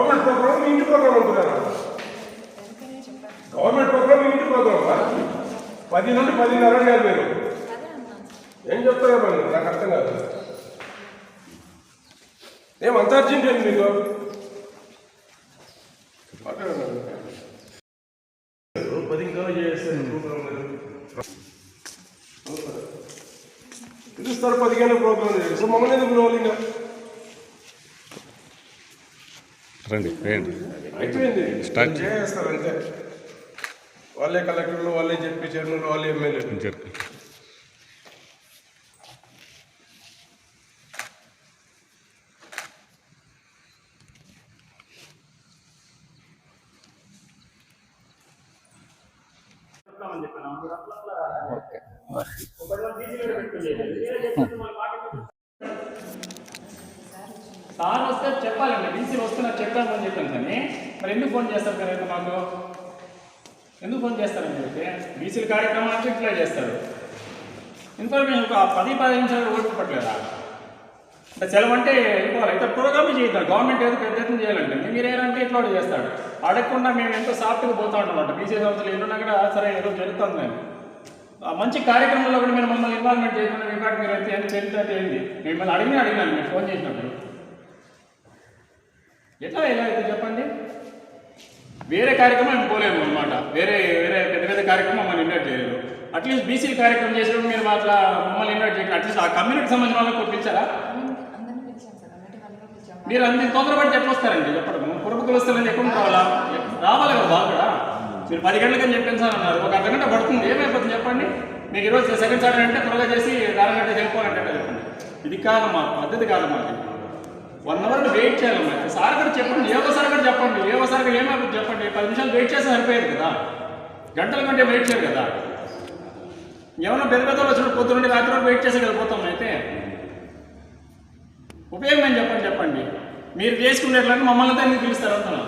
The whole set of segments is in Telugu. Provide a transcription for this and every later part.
గవర్నమెంట్ ప్రోగ్రామ్ మీ ఇంటి ప్రోగ్రామ్ అనుకున్నారా గవర్నమెంట్ ప్రోగ్రామ్ ఇంటి ప్రోగ్రామ్ పది నుండి పదిన్నర అడిగారు మీరు ఏం చెప్తారో మరి? నాకు అర్థం కాదు. ఏం అంత అర్జెంట్ ఏంటి మీకు? పది ఇంకా చేస్తారు పిలుస్తారు పదిహేను ప్రోగ్రామ్. లేదు మమ్మల్ని ఎందుకు పిలవాలి ఇంకా? రండి వేయండి అయిపోయింది. Start. చేస్తారు అంతే? వాళ్ళే కలెక్టర్లు వాళ్ళే చెప్పి చైర్మన్లు వాళ్ళే ఎమ్మెల్యేలు. సార్ వస్తే చెప్పాలండి బీసీలు వస్తున్నారు చెప్పామని చెప్పాను కానీ మరి ఎందుకు ఫోన్ చేస్తారు కదా అయితే మాకు? ఎందుకు ఫోన్ చేస్తారని అయితే బీసీల కార్యక్రమం అంటే ఇట్లా చేస్తారు. ఇన్ఫర్మేషన్ ఒక పది పది నిమిషాలు ఓడిపట్లేదా అంటే సెలవు అంటే వెళ్ళిపోవాలి అయితే ప్రోగ్రామ్ చేద్దాం గవర్నమెంట్ ఏదో పెద్ద ఎత్తున చేయాలంటే. మీరు ఏదంటే ఇట్లా చేస్తాడు అడగకుండా మేము ఎంతో సాఫ్ట్గా పోతా ఉంటాం బీసీ సంస్థలు ఎన్నున్నా కూడా సరే ఏదో జరుగుతుంది మేము మంచి కార్యక్రమంలో కూడా మీరు మమ్మల్ని ఇన్వాల్వ్మెంట్ చేయకుండా రికార్డ్ మీరు అయితే ఏంటి తెలిస్తే ఏంటి మిమ్మల్ని అడిగిన అడిగినాను మీరు ఫోన్ చేసినప్పుడు. ఎట్లా ఎలా అయితే చెప్పండి? వేరే కార్యక్రమం మేము పోలేము అనమాట వేరే వేరే పెద్ద పెద్ద కార్యక్రమం మమ్మల్ని ఇన్వైట్ చేయలేదు. అట్లీస్ట్ బీసీ కార్యక్రమం చేసినప్పుడు మీరు అట్లా మమ్మల్ని ఇన్వైట్ చేయండి అట్లీస్ట్ ఆ కమ్యూనిటీ సంబంధించిన వాళ్ళకి పిలిచారా? మీరు అన్ని తొందరపడి ఎట్లా వస్తారండి? చెప్పడం. పురపుకులు వస్తారని ఎప్పుడు రావాలా రావాలి కదా వాళ్ళు కూడా. మీరు పది గంటలకని చెప్పాను సార్ అన్నారు. ఒక అర్ధగంట పడుతుంది. ఏమైపోతుంది చెప్పండి? మీకు ఈరోజు సెకండ్ సాటర్డే అంటే త్వరగా చేసి అరగంట వెళ్ళిపోవాలంటే చెప్పండి. ఇది కాదు మా పద్ధతి కాదు మాకు వన్ అవర్ వెయిట్ చేయాలమ్మా సార్ కూడా చెప్పండి ఏవో సార్ కూడా చెప్పండి ఏవో సార్ కూడా ఏమైపోతుంది చెప్పండి. పది నిమిషాలు వెయిట్ చేస్తే సరిపోయేది కదా. గంటల కంటే వెయిట్ చేయరు కదా. ఏమన్నా పెద్ద పెద్ద వచ్చినప్పుడు పొద్దున్నే రాత్రి వరకు వెయిట్ చేసి వెళ్ళిపోతాం అయితే. ఉపయోగం ఏం చెప్పండి చెప్పండి. మీరు చేసుకునేట్లని మమ్మల్ని అంతా ఎందుకు పిలుస్తారు అంటున్నా.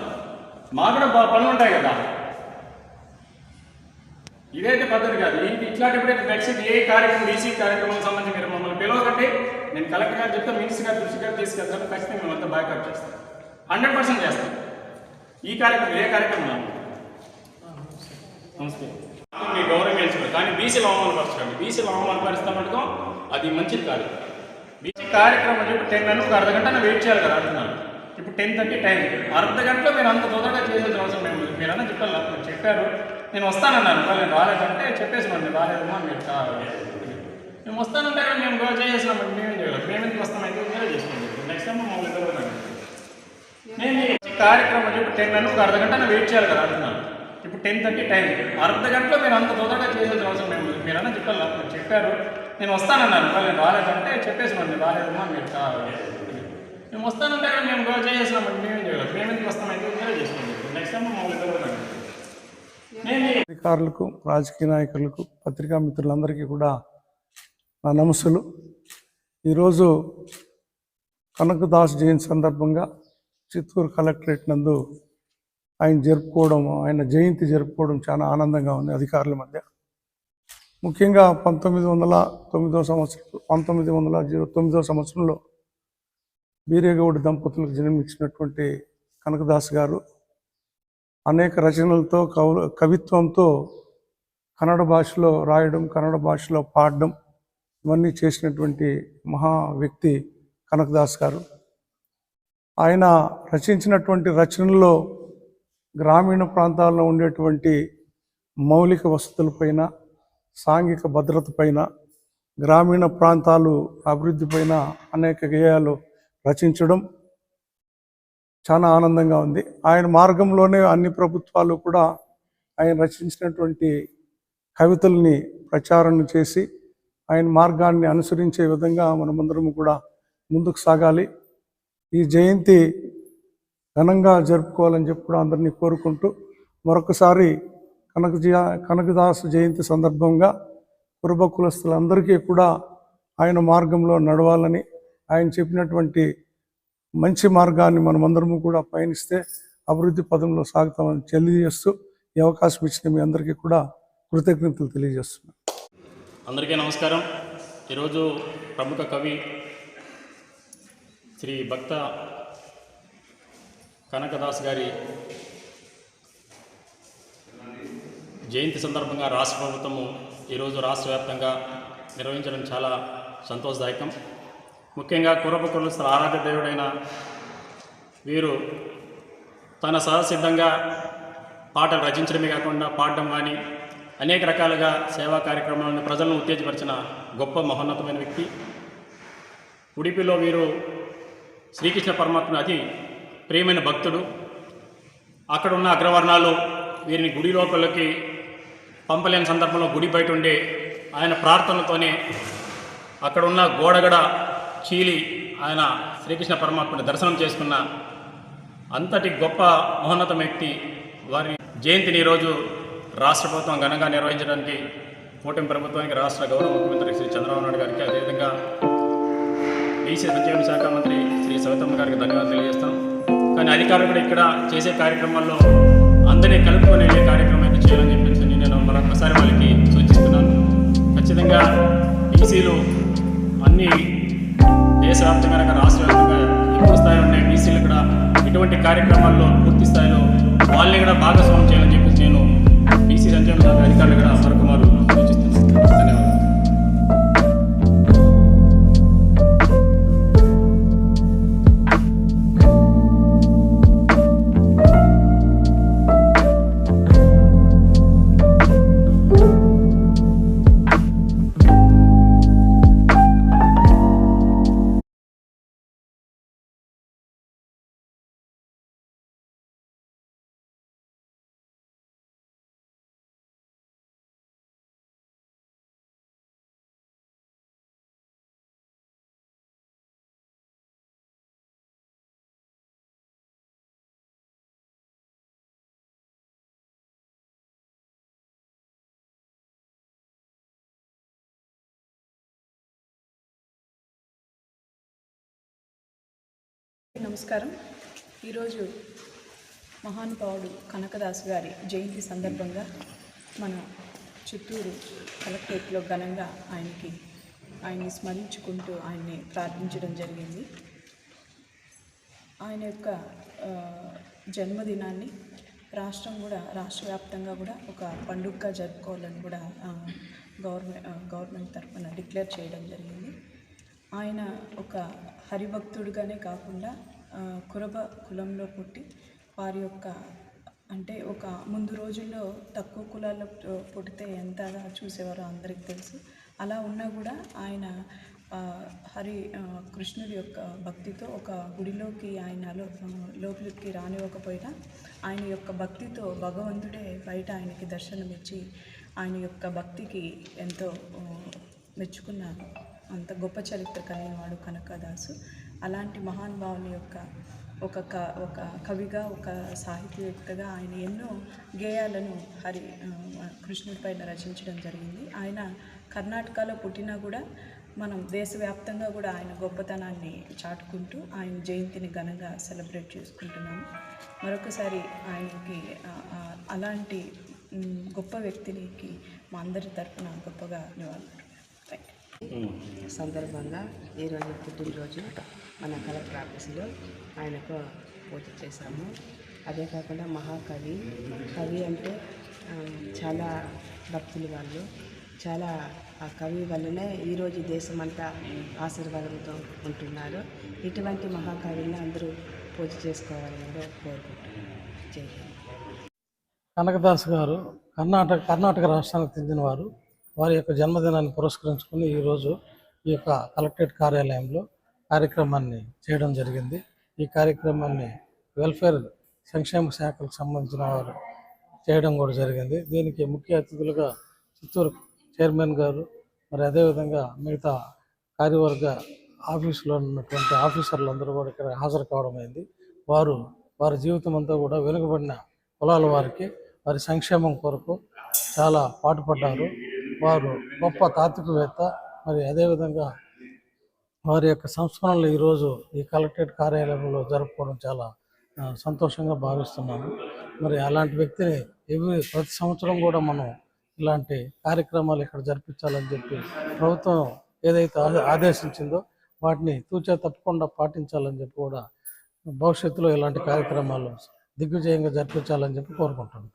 మాకు కూడా పనులు ఉంటాయి కదా. ఇదైతే పద్ధతి కాదు. ఇది ఇట్లాంటిప్పుడే నెక్స్ట్ ఏ కార్యక్రమం ఈసీ కార్యక్రమం సంబంధించి మీరు మమ్మల్ని పిలవకండి. నేను కలెక్టర్ గారు చెప్తే మినిస్టర్ గారు దృష్టి గారు తీసుకెళ్తాను ఖచ్చితంగా మేము అంతా బాయ్కట్ చేస్తాం హండ్రెడ్ పర్సెంట్ చేస్తాం ఈ కార్యక్రమం ఏ కార్యక్రమం నమస్తే. మీ గౌరవం గెలిచారు కానీ బీసీలు అవమానపరచండి బీసీలు అవమానపరుస్తాం మటుకం అది మంచిది కాదు. బీసీ కార్యక్రమం చెప్పి టెన్ అని అర్ధ గంట వెయిట్ చేయాలి కదా అంటున్నాను ఇప్పుడు టెన్ థర్టీ టైం. అర్ధ గంటలో మీరు అంత తొందరగా చేయాల్సిన అవసరం లేదు. మీరు అన్న చెప్పాలి చెప్పారు. నేను వస్తానన్నాను. మరి నేను రాలేదంటే చెప్పేసినాను నేను రాలేదమ్మా మీరు కాదు మేము వస్తానంటే కానీ మేము గో- చేసేసినామండి మేమేం చేయలేదు మేము ఎందుకు వస్తామైతే మీరే చేసుకోండి నెక్స్ట్ టైం మమ్మల్ని ఇద్దరు నేను కార్యక్రమం ఇప్పుడు టెన్ మినిట్స్ ఒక అర్ధ గంట వెయిట్ చేయాలి కదా అంటున్నాను. ఇప్పుడు టెన్ థర్టీ టైం. అర్ధ గంటలో మీరు అంత తొందరగా చేయాల్సిన అవసరం లేదు. మీరు అన్న చెప్పాలి? మీరు చెప్పారు. నేను వస్తానన్నాను మరి నేను రాలేదంటే చెప్పేసినాను నేను రాలేదమ్మా మీరు కాదు. మేము వస్తానంటే కానీ మేము గో- చేసేసినామండి మేమేం చేయలేదు మేము ఎందుకు వస్తామైతే మీరే చేసుకోండి నెక్స్ట్ టైం మమ్మల్ని ఇద్దరు అధికారులకు రాజకీయ నాయకులకు పత్రికా మిత్రులందరికీ కూడా నా నమస్సులు. ఈరోజు కనకదాస్ జయంతి సందర్భంగా చిత్తూరు కలెక్టరేట్ నందు ఆయన జరుపుకోవడం ఆయన జయంతి జరుపుకోవడం చాలా ఆనందంగా ఉంది అధికారుల మధ్య. ముఖ్యంగా పంతొమ్మిది వందల తొమ్మిదో సంవత్సరం పంతొమ్మిది వందల జీరో తొమ్మిదో సంవత్సరంలో బీరేగౌడ్ దంపతులకు జన్మించినటువంటి కనకదాస్ గారు అనేక రచనలతో కవిత్వంతో కన్నడ భాషలో రాయడం కన్నడ భాషలో పాడడం ఇవన్నీ చేసినటువంటి మహా వ్యక్తి కనకదాస్ గారు. ఆయన రచించినటువంటి రచనల్లో గ్రామీణ ప్రాంతాల్లో ఉండేటువంటి మౌలిక వసతులపైన సాంఘిక భద్రత పైన గ్రామీణ ప్రాంతాలు అభివృద్ధి పైన అనేక గేయాలు రచించడం చాలా ఆనందంగా ఉంది. ఆయన మార్గంలోనే అన్ని ప్రభుత్వాలు కూడా ఆయన రచించినటువంటి కవితల్ని ప్రచారం చేసి ఆయన మార్గాన్ని అనుసరించే విధంగా మనమందరం కూడా ముందుకు సాగాలి. ఈ జయంతి ఘనంగా జరుపుకోవాలని చెప్పి కూడా అందరినీ కోరుకుంటూ మరొకసారి కనక కనకదాస్ జయంతి సందర్భంగా కురుబ కులస్తులందరికీ కూడా ఆయన మార్గంలో నడవాలని ఆయన చెప్పినటువంటి మంచి మార్గాన్ని మనమందరము కూడా పయనిస్తే అభివృద్ధి పదంలో సాగుతామని తెలియజేస్తూ ఈ అవకాశం ఇచ్చిన మీ అందరికీ కూడా కృతజ్ఞతలు తెలియజేస్తున్నాను. అందరికీ నమస్కారం. ఈరోజు ప్రముఖ కవి శ్రీ భక్త కనకదాస్ గారి జయంతి సందర్భంగా రాష్ట్ర ప్రభుత్వము ఈరోజు రాష్ట్ర వ్యాప్తంగా నిర్వహించడం చాలా సంతోషదాయకం. ముఖ్యంగా కురబ ఆరాధ్య దేవుడైన వీరు తన సహసిద్ధంగా పాటలు రచించడమే కాకుండా పాడడం కానీ అనేక రకాలుగా సేవా కార్యక్రమాలను ప్రజలను ఉత్తేజపరిచిన గొప్ప మహోన్నతమైన వ్యక్తి. ఉడిపిలో వీరు శ్రీకృష్ణ పరమాత్మ అతి ప్రియమైన భక్తుడు. అక్కడ ఉన్న అగ్రవర్ణాలు వీరిని గుడి లోపలికి పంపలేని సందర్భంలో గుడి బయట ఉండే ఆయన ప్రార్థనలతోనే అక్కడ ఉన్న గోడగడ చీలి ఆయన శ్రీకృష్ణ పరమాత్మని దర్శనం చేసుకున్న అంతటి గొప్ప మహోన్నత వ్యక్తి వారి జయంతిని ఈరోజు రాష్ట్ర ప్రభుత్వం ఘనంగా నిర్వహించడానికి కూటమి ప్రభుత్వానికి రాష్ట్ర గౌరవ ముఖ్యమంత్రి శ్రీ చంద్రబాబు నాయుడు గారికి అదేవిధంగా బీసీ సంక్షేమ శాఖ మంత్రి శ్రీ సవితమ్మ గారికి ధన్యవాదాలు తెలియజేస్తాం. కానీ అధికారులు కూడా ఇక్కడ చేసే కార్యక్రమాల్లో అందరినీ కలుపుకొని వెళ్ళే కార్యక్రమం అయితే చేయాలని చెప్పేసి నేను మరొకసారి వాళ్ళకి సూచిస్తున్నాను. ఖచ్చితంగా బీసీలు అన్ని దేశవ్యాప్తంగా కనుక రాష్ట్ర వ్యాప్తంగా ఎక్కువ స్థాయిలో ఉన్నాయి బీసీలు కూడా ఇటువంటి కార్యక్రమాల్లో పూర్తి స్థాయిలో వాళ్ళని కూడా భాగస్వామ్యం చేయాలని చెప్పేసి నేను నమస్కారం. ఈరోజు మహానుభావుడు కనకదాస్ గారి జయంతి సందర్భంగా మన చిత్తూరు కలెక్టరేట్లో ఘనంగా ఆయనకి ఆయన్ని స్మరించుకుంటూ ఆయన్ని ప్రార్థించడం జరిగింది. ఆయన యొక్క జన్మదినాన్ని రాష్ట్రం కూడా రాష్ట్ర వ్యాప్తంగా కూడా ఒక పండుగగా జరుపుకోవాలని కూడా గవర్నమెంట్ గవర్నమెంట్ తరఫున డిక్లేర్ చేయడం జరిగింది. ఆయన ఒక హరిభక్తుడుగానే కాకుండా కురబ కులంలో పుట్టి వారి యొక్క అంటే ఒక ముందు రోజుల్లో తక్కువ కులాల్లో పుట్టితే ఎంతగా చూసేవారో అందరికీ తెలుసు. అలా ఉన్నా కూడా ఆయన హరి కృష్ణుడి యొక్క భక్తితో ఒక గుడిలోకి ఆయన లోపలికి రానివ్వకపోయినా ఆయన యొక్క భక్తితో భగవంతుడే బయట ఆయనకి దర్శనమిచ్చి ఆయన యొక్క భక్తికి ఎంతో మెచ్చుకున్నాను అంత గొప్ప చరిత్ర కలిగినవాడు కనకదాసు. అలాంటి మహానుభావుని యొక్క ఒక క ఒక కవిగా ఒక సాహిత్యవేత్తగా ఆయన ఎన్నో గేయాలను హరి కృష్ణుడి పైన రచించడం జరిగింది. ఆయన కర్ణాటకలో పుట్టినా కూడా మనం దేశవ్యాప్తంగా కూడా ఆయన గొప్పతనాన్ని చాటుకుంటూ ఆయన జయంతిని ఘనంగా సెలబ్రేట్ చేసుకుంటున్నాము. మరొకసారి ఆయనకి అలాంటి గొప్ప వ్యక్తినికి మా అందరి తరఫున గొప్పగా నివాళులు సందర్భంగా ఈరోజు పుట్టినరోజు మన కలెక్టర్ ఆఫీసులో ఆయనకు పూజ చేశాము. అదే కాకుండా మహాకవి కవి అంటే చాలా భక్తులు వాళ్ళు. చాలా ఆ కవి వల్లనే ఈరోజు అంతా ఆశీర్వాదంతో ఉంటున్నారు. ఇటువంటి మహాకవిని అందరూ పూజ చేసుకోవాలని కూడా కోరుకుంటున్నాను జై కనకదాస్ గారు కర్ణాటక కర్ణాటక రాష్ట్రానికి చెందినవారు వారి యొక్క జన్మదినాన్ని పురస్కరించుకుని ఈరోజు ఈ యొక్క కలెక్టరేట్ కార్యాలయంలో కార్యక్రమాన్ని చేయడం జరిగింది. ఈ కార్యక్రమాన్ని వెల్ఫేర్ సంక్షేమ శాఖకు సంబంధించిన వారు చేయడం కూడా జరిగింది. దీనికి ముఖ్య అతిథులుగా చిత్తూరు చైర్మన్ గారు మరి అదేవిధంగా మిగతా కార్యవర్గ ఆఫీసులో ఉన్నటువంటి ఆఫీసర్లు అందరూ కూడా ఇక్కడ హాజరు కావడం అయింది. వారు వారి జీవితం అంతా కూడా వెనుకబడిన కులాల వారికి వారి సంక్షేమం కొరకు చాలా పాటుపడ్డారు. వారు గొప్ప తాత్వికవేత్త మరి అదేవిధంగా వారి యొక్క సంస్మరణలు ఈరోజు ఈ కలెక్టరేట్ కార్యాలయంలో జరుపుకోవడం చాలా సంతోషంగా భావిస్తున్నాను మరి అలాంటి వ్యక్తిని ఎవ్రీ ప్రతి సంవత్సరం కూడా మనం ఇలాంటి కార్యక్రమాలు ఇక్కడ జరిపించాలని చెప్పి ప్రభుత్వం ఏదైతే ఆదేశించిందో వాటిని తూచా తప్పకుండా పాటించాలని చెప్పి కూడా భవిష్యత్తులో ఇలాంటి కార్యక్రమాలు దిగ్విజయంగా జరిపించాలని చెప్పి కోరుకుంటున్నాను